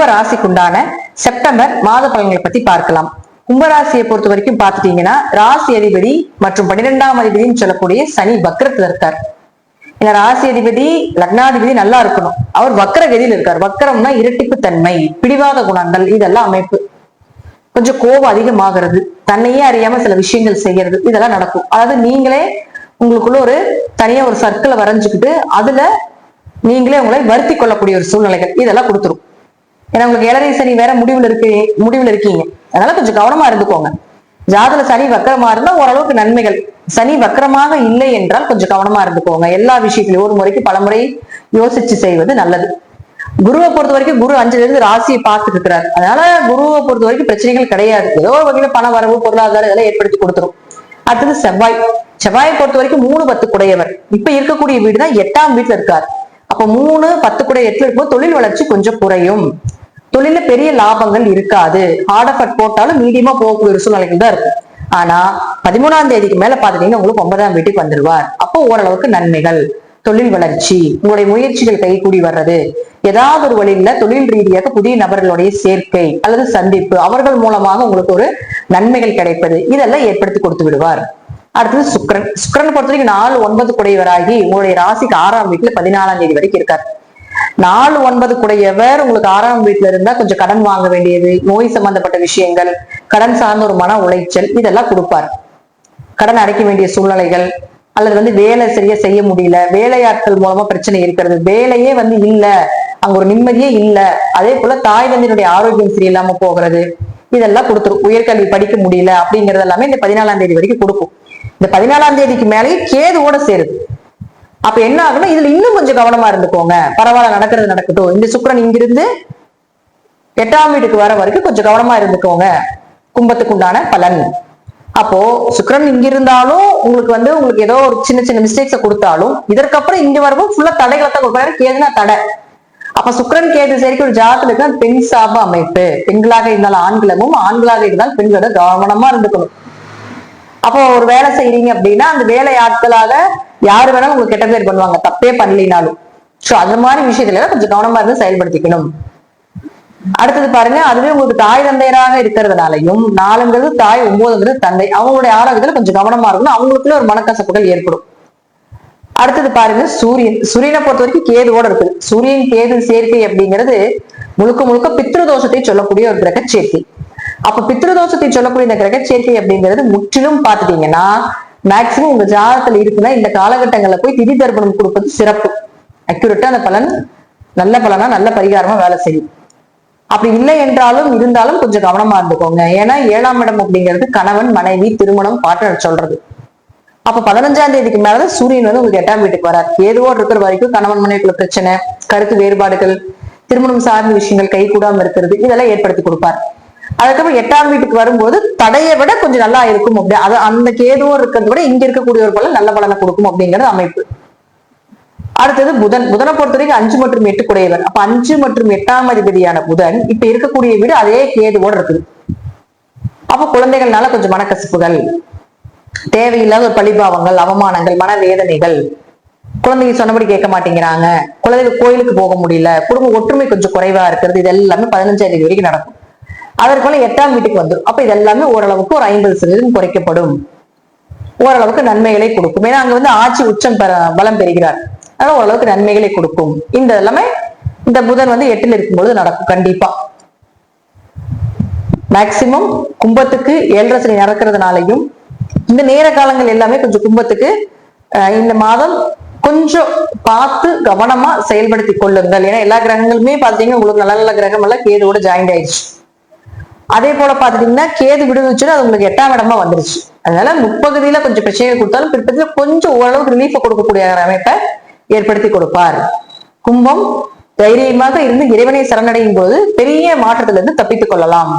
கும்பராசிக்குண்டான September மாத பலன்களை பத்தி பார்க்கலாம். கும்பராசியை பொறுத்த வரைக்கும் பார்த்துட்டீங்கன்னா ராசி அதிபதி மற்றும் பன்னிரெண்டாம் அதிபதினு சொல்லக்கூடிய சனி வக்கரத்துல இருக்கார். ஏன்னா ராசி அதிபதி லக்னாதிபதி நல்லா இருக்கணும். அவர் வக்கர கதியில் இருக்கார். வக்கரம்னா இரட்டிப்பு தன்மை பிடிவாத குணங்கள் இதெல்லாம் அமைப்பு. கொஞ்சம் கோபம் அதிகமாகிறது தன்னையே அறியாம சில விஷயங்கள் செய்யறது இதெல்லாம் நடக்கும். அதாவது நீங்களே உங்களுக்குள்ள ஒரு தனியா ஒரு சர்க்கிளை வரைஞ்சுக்கிட்டு அதுல நீங்களே உங்களை வருத்தி கொள்ளக்கூடிய ஒரு சூழ்நிலைகள் இதெல்லாம் கொடுத்துரும். ஏன்னா உங்களுக்கு ஏழரை சனி வேற முடிவுல இருக்கு முடிவுல இருக்கீங்க. அதனால கொஞ்சம் கவனமா இருந்துக்கோங்க. ஜாதல சனி வக்கரமா இருந்தா ஓரளவுக்கு நன்மைகள். சனி வக்கரமாக இல்லை என்றால் கொஞ்சம் கவனமா இருந்துக்கோங்க. எல்லா விஷயத்திலும் ஒரு முறைக்கு பல முறை யோசிச்சு செய்வது நல்லது. குருவை பொறுத்த வரைக்கும் குரு அஞ்சுல இருந்து ராசியை பார்த்துட்டு இருக்கிறார். அதனால குருவை பொறுத்த வரைக்கும் பிரச்சனைகள் கிடையாது. ஏதோ ஒரு வகையில பண வரவு பொருளாதாரம் இதெல்லாம் ஏற்படுத்தி கொடுத்துரும். அடுத்தது செவ்வாய். செவ்வாயை பொறுத்த வரைக்கும் மூணு பத்து குடையவர். இப்ப இருக்கக்கூடிய வீடு தான் எட்டாம் வீட்டுல இருக்கார். அப்ப மூணு பத்து குடை எட்டுல இருக்கும்போது தொழில் வளர்ச்சி கொஞ்சம் குறையும். தொழில பெரிய லாபங்கள் இருக்காது. ஹார்ட் எஃபர்ட் போட்டாலும் மீடியமா போகக்கூடிய ஒரு சூழ்நிலைகள் தான் இருக்கு. ஆனா பதிமூணாம் தேதிக்கு மேல பாத்துட்டீங்கன்னா உங்களுக்கு ஒன்பதாம் வீட்டுக்கு வந்துருவார். அப்போ ஓரளவுக்கு நன்மைகள் தொழில் வளர்ச்சி உங்களுடைய முயற்சிகள் கைகூடி வர்றது ஏதாவது ஒரு வழியில தொழில் ரீதியாக புதிய நபர்களுடைய சேர்க்கை அல்லது சந்திப்பு அவர்கள் மூலமாக உங்களுக்கு ஒரு நன்மைகள் கிடைப்பது இதெல்லாம் ஏற்படுத்தி கொடுத்து விடுவார். அடுத்தது சுக்கரன். சுக்கரன் பொறுத்த வரைக்கும் நாலு ஒன்பது குடையவராகி உங்களுடைய ராசிக்கு ஆறாம் வீட்டுல பதினாலாம் தேதி வரைக்கும் இருக்கார். நாலு ஒன்பது கூடையவர் உங்களுக்கு ஆறாம் வீட்டுல இருந்தா கொஞ்சம் கடன் வாங்க வேண்டியது நோய் சம்பந்தப்பட்ட விஷயங்கள் கடன் சார்ந்த ஒரு மன உளைச்சல் இதெல்லாம் கொடுப்பார். கடன் அடைக்க வேண்டிய சூழ்நிலைகள் அல்லது வந்து வேலை சரியா செய்ய முடியல வேலையாட்கள் மூலமா பிரச்சனை இருக்கிறது வேலையே வந்து இல்ல அங்க ஒரு நிம்மதியே இல்ல அதே போல தாய் தந்தையினுடைய ஆரோக்கியம் சரியில்லாம போகிறது இதெல்லாம் கொடுத்துரும் உயர்கல்வி படிக்க முடியல அப்படிங்கறது எல்லாமே இந்த பதினாலாம் தேதி வரைக்கும் கொடுக்கும். இந்த பதினாலாம் தேதிக்கு மேலேயே கேதுவோட சேருது. அப்ப என்ன ஆகும்னா இதுல இன்னும் கொஞ்சம் கவனமா இருந்துக்கோங்க. பரவாயில்ல நடக்கிறது நடக்கட்டும். இந்த சுக்கரன் இங்கிருந்து எட்டாம் வீட்டுக்கு வர வரைக்கும் கொஞ்சம் கவனமா இருந்துக்கோங்க. கும்பத்துக்கு உண்டான பலன். அப்போ சுக்கரன் இங்க இருந்தாலும் உங்களுக்கு வந்து உங்களுக்கு ஏதோ ஒரு சின்ன சின்ன மிஸ்டேக்ஸ கொடுத்தாலும் இதற்கப்புறம் இங்க வரவும் ஃபுல்லா தடைகளை தான் கொடுப்பாரு. கேதுனா தடை. அப்ப சுக்கரன் கேது சரிக்கு ஒரு ஜாதத்துல இருக்கிற பெண் சாப அமைப்பு. பெண்களாக இருந்தாலும் ஆண்களமும் ஆண்களாக இருந்தாலும் பெண்களோட கவனமா இருந்துக்கணும். அப்போ ஒரு வேலை செய்றீங்க அப்படின்னா அந்த வேலை ஆட்களாக யாரு வேணாலும் உங்களுக்கு கெட்ட பேர் பண்ணுவாங்க. தப்பே பண்ணலினாலும். சோ அந்த மாதிரி விஷயத்துல கொஞ்சம் கவனமா இருந்து செயல்படுத்திக்கணும். அடுத்தது பாருங்க அதுவே உங்களுக்கு தாய் தந்தையராக இருக்கிறதுனாலையும் நாலுங்கிறது தாய் ஒன்பதுங்கிறது தந்தை அவங்களுடைய ஆரோக்கியத்துல கொஞ்சம் கவனமா இருக்கணும். அவங்களுக்குள்ள ஒரு மனக்கசப்புகள் ஏற்படும். அடுத்தது பாருங்க சூரியன். சூரியனை பொறுத்த வரைக்கும் கேதுவோட இருக்குது சூரியன் கேது சேர்க்கை அப்படிங்கிறது முழுக்க முழுக்க பித்ருதோஷத்தை சொல்லக்கூடிய ஒரு கிரக சேர்க்கை. அப்ப பித்ருதோஷத்தை சொல்லக்கூடிய இந்த கிரக சேர்க்கை அப்படிங்கிறது முற்றிலும் பாத்துட்டீங்கன்னா மேக்சிமம் உங்க ஜாதகத்துல இருக்குன்னா இந்த காலகட்டங்கள்ல போய் திதி தர்ப்பணம் கொடுப்பது சிறப்பு. அக்யூரேட்டா அந்த பலன் நல்ல பலனா நல்ல பரிகாரமா வேலை செய்யும். அப்படி இல்லை என்றாலும் இருந்தாலும் கொஞ்சம் கவனமா இருந்துக்கோங்க. ஏன்னா ஏழாம் இடம் அப்படிங்கிறது கணவன் மனைவி திருமணம் பாட்டு சொல்றது. அப்ப பதினஞ்சாம் தேதிக்கு மேலதான் சூரியன் வந்து உங்களுக்கு எட்டாம் வீட்டுக்கு வரார். ஏதுவோ இருக்கிற வரைக்கும் கணவன் மனைவிக்குள்ள பிரச்சனை கருத்து வேறுபாடுகள் திருமணம் சார்ந்த விஷயங்கள் கை கூடாம இருக்கிறது இதெல்லாம் ஏற்படுத்தி கொடுப்பார். அதுக்கப்புறம் எட்டாம் வீட்டுக்கு வரும்போது தடையை விட கொஞ்சம் நல்லா இருக்கும் அப்படி. அது அந்த கேதுவோ இருக்கிறத விட இங்க இருக்கக்கூடிய ஒரு பலன் நல்ல பலனை கொடுக்கும் அப்படிங்கிறது அமைப்பு. அடுத்தது புதன். புதனை பொறுத்த வரைக்கும் அஞ்சு மற்றும் எட்டு குடையவர். அப்ப அஞ்சு மற்றும் எட்டாம் அதிபதியான புதன் இப்ப இருக்கக்கூடிய வீடு அதே கேதுவோட இருக்குது. அப்ப குழந்தைகள்னால கொஞ்சம் மனக்கசப்புகள் தேவையில்லாத ஒரு பழிபாவங்கள் அவமானங்கள் மனவேதனைகள். குழந்தைங்க சொன்னபடி கேட்க மாட்டேங்கிறாங்க. குழந்தைகள் கோயிலுக்கு போக முடியல. குடும்ப ஒற்றுமை கொஞ்சம் குறைவா இருக்கிறது. இது எல்லாமே பதினஞ்சாம் தேதி வரைக்கும் நடக்கும். அதற்குள்ள எட்டாம் வீட்டுக்கு வந்துடும் அப்ப இது எல்லாமே ஓரளவுக்கு ஒரு ஐம்பது சதவீதம் குறைக்கப்படும். ஓரளவுக்கு நன்மைகளை கொடுக்கும். ஏன்னா அங்க வந்து ஆட்சி உச்சம் பெற பலம் பெறுகிறார். அதனால ஓரளவுக்கு நன்மைகளை கொடுக்கும். இந்த எல்லாமே இந்த புதன் வந்து எட்டில் இருக்கும்பொழுது நடக்கும். கண்டிப்பா. மேக்சிமம் கும்பத்துக்கு ஏழரை சனி நடக்கிறதுனாலையும் இந்த நேர காலங்கள் எல்லாமே கொஞ்சம் கும்பத்துக்கு இந்த மாதம் கொஞ்சம் பார்த்து கவனமா செயல்படுத்தி கொள்ளுங்கள். ஏன்னா எல்லா கிரகங்களுமே பாத்தீங்கன்னா உங்களுக்கு நல்ல நல்ல கிரகம் எல்லாம் கேதோட ஜாயின் ஆயிடுச்சு. அதே போல பாத்துட்டீங்கன்னா கேது விடுவிச்சுன்னா அது உங்களுக்கு எட்டாம் இடமா வந்துருச்சு. அதனால முற்பகுதியில கொஞ்சம் பிரச்சனை கொடுத்தாலும் பிற்பகுதியில கொஞ்சம் ஓரளவுக்கு ரிலீஃப் கொடுக்கக்கூடிய அமைப்பை ஏற்படுத்தி கொடுப்பார். கும்பம் தைரியமாக இருந்து இறைவனை சரணடையும் போது பெரிய மாற்றத்திலிருந்து தப்பித்துக் கொள்ளலாம்.